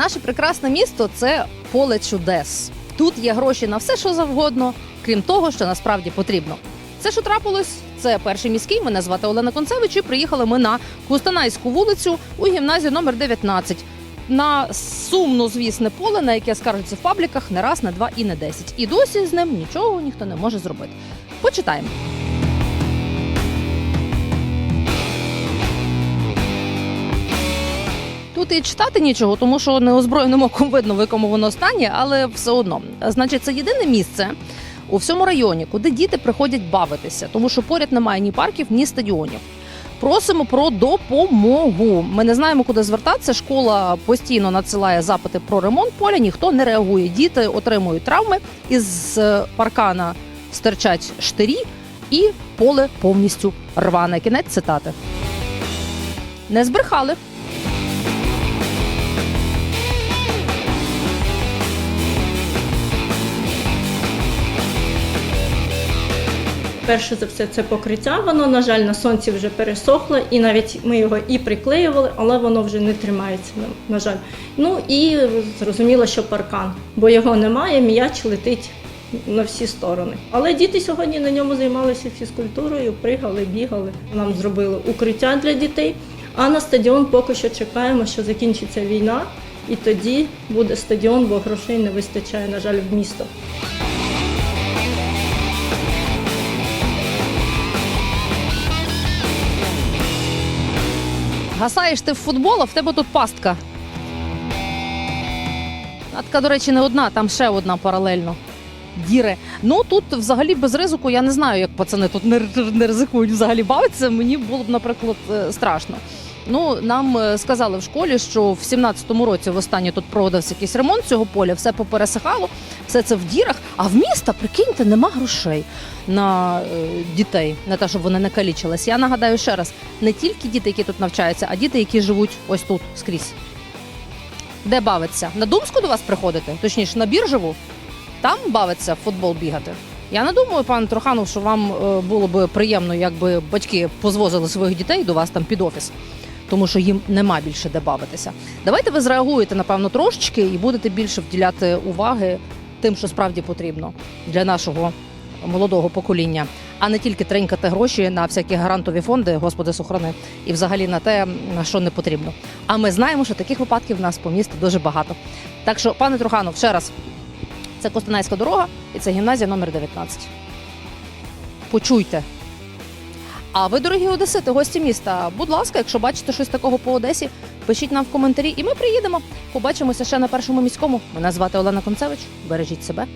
Наше прекрасне місто це поле чудес. Тут є гроші на все, що завгодно, крім того, що насправді потрібно. Це що трапилось? Це перший міський. Мене звати Олена Концевич. І приїхали ми на Кустанайську вулицю у гімназію номер 19 на сумно звісне поле, на яке скаржаться в пабліках не раз, не два і не десять. І досі з ним нічого ніхто не може зробити. Почитаємо. Тут і читати нічого, тому що неозброєним оком видно, в якому воно стані, але все одно. Значить, це єдине місце у всьому районі, куди діти приходять бавитися, тому що поряд немає ні парків, ні стадіонів. Просимо про допомогу. Ми не знаємо, куди звертатися. Школа постійно надсилає запити про ремонт поля. Ніхто не реагує. Діти отримують травми із паркана стирчать штирі, і поле повністю рване. Кінець цитати. Не збрехали. Перше за все, це покриття. Воно, на жаль, на сонці вже пересохло, і навіть ми його і приклеювали, але воно вже не тримається, на- жаль. Ну і зрозуміло, що паркан, бо його немає, м'яч летить на всі сторони. Але діти сьогодні на ньому займалися фізкультурою, пригали, бігали. Нам зробили укриття для дітей. А на стадіон поки що чекаємо, що закінчиться війна, і тоді буде стадіон, бо грошей не вистачає, на жаль, в місто. Гасаєш ти в футбол, а в тебе тут пастка. А така, до речі, не одна, там ще одна паралельно. Діри. Ну тут взагалі без ризику, я не знаю, як пацани тут не, не ризикують взагалі бавитися. Мені було б, наприклад, е, страшно. Ну, нам е, сказали в школі, що в 17-му році востаннє тут проводився якийсь ремонт цього поля, все попересихало, все це в дірах. А в міста, прикиньте, нема грошей на е, дітей, на те, щоб вони не калічились. Я нагадаю ще раз: не тільки діти, які тут навчаються, а діти, які живуть ось тут скрізь. Де бавиться? На Думську до вас приходити? Точніше, на біржеву? Там бавиться в футбол бігати. Я не думаю, пан Троханов, що вам е, було б приємно, якби батьки позвозили своїх дітей до вас там під офіс, тому що їм нема більше де бавитися. Давайте ви зреагуєте, напевно, трошечки і будете більше вділяти уваги тим, що справді потрібно для нашого молодого покоління, а не тільки тринькати гроші на всякі гарантові фонди, господи сохрани, і взагалі на те, на що не потрібно. А ми знаємо, що таких випадків в нас по місту дуже багато. Так що, пане Труханов, ще раз, це Костанайська дорога і це гімназія номер 19. Почуйте. А ви, дорогі одесити, гості міста, будь ласка, якщо бачите щось такого по Одесі, пишіть нам в коментарі, і ми приїдемо. Побачимося ще на першому міському. Мене звати Олена Концевич. Бережіть себе